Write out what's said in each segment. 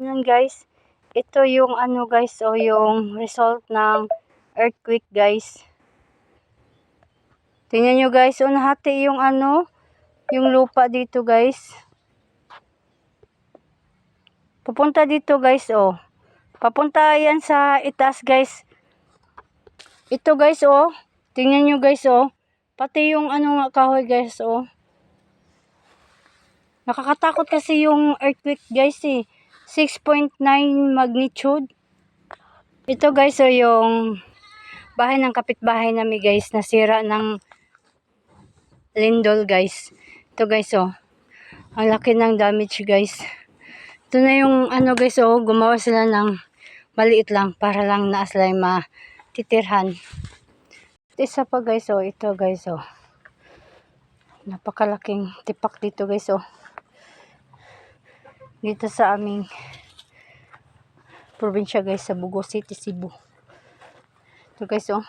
Yan guys, ito yung ano guys, o yung result ng earthquake guys. Tingnan nyo guys, o yung ano, yung lupa dito guys. Pupunta dito guys, oh. Papunta yan sa itaas guys. Ito guys, oh. Tingnan nyo guys, oh. Pati yung ano nga kahoy guys, oh. Nakakatakot kasi yung earthquake guys, eh. 6.9 magnitude. Ito guys, oh, yung bahay ng kapitbahay namin guys, nasira ng lindol guys. Ito guys, oh. Ang laki ng damage guys. Ito na yung ano guys, oh, gumawa sila ng maliit lang para lang naaslay matitirhan. Isa pa guys, oh, ito guys, oh. Napakalaking tipak dito guys, oh. Dito sa aming probinsya guys, sa Bugo City, Cebu. Ito guys, oh.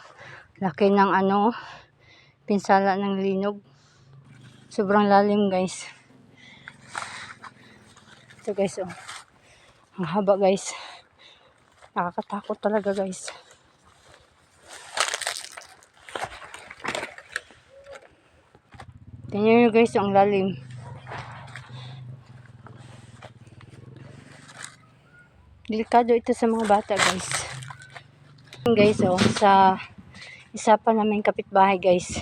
Laki ng ano, pinsala ng linog. Sobrang lalim guys. Ito guys, oh. Ang haba guys. Nakakatakot talaga guys. Tingnan nyo guys, ang lalim. Delikado ito sa mga bata guys. Guys, oh, sa isa pa namin kapitbahay guys.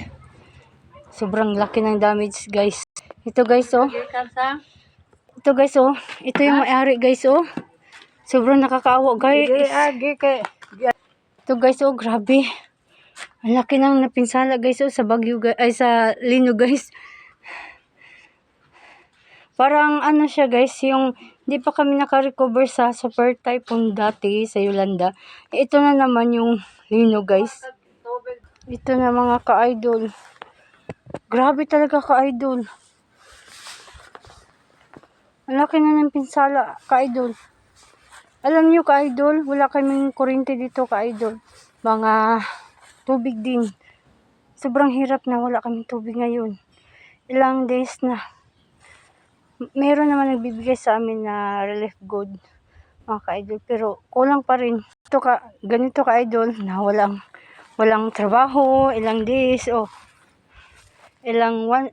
Sobrang laki ng damage guys. Ito guys, oh. Ito guys, oh. Ito yung may-ari guys, oh. Sobrang nakakaawa guys. Ito guys, oh, grabe. Ang laki ng napinsala guys, oh, sa Bagyo, gu- ay sa Lino guys. Parang ano siya guys, yung hindi pa kami nakarecover sa super typhoon dati sa Yolanda. Ito na naman yung Lino guys. Ito na mga ka-idol. Grabe talaga ka-idol. Ang laki na ng pinsala, ka-idol. Alam nyo ka-idol, wala kaming kuryente dito ka-idol. Mga tubig din. Sobrang hirap na wala kaming tubig ngayon. Ilang days na. Meron naman nagbibigay sa amin na relief good mga ka-idol. Pero kulang pa rin. Ito ka, ganito ka-idol na walang, walang trabaho, ilang days o ilang one,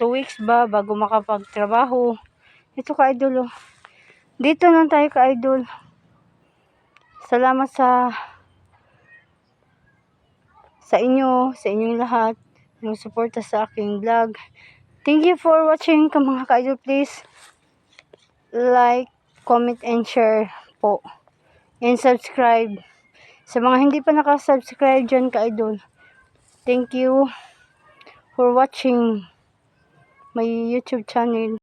two weeks ba bago makapagtrabaho. Ito ka-idol oh. Dito lang tayo ka-idol. Salamat sa sa inyo, sa inyong lahat, yung suporta sa aking vlog. Thank you for watching ka mga ka-idol. Please like, comment, and share po. And subscribe. Sa mga hindi pa nakasubscribe dyan ka-idol. Thank you for watching my YouTube channel.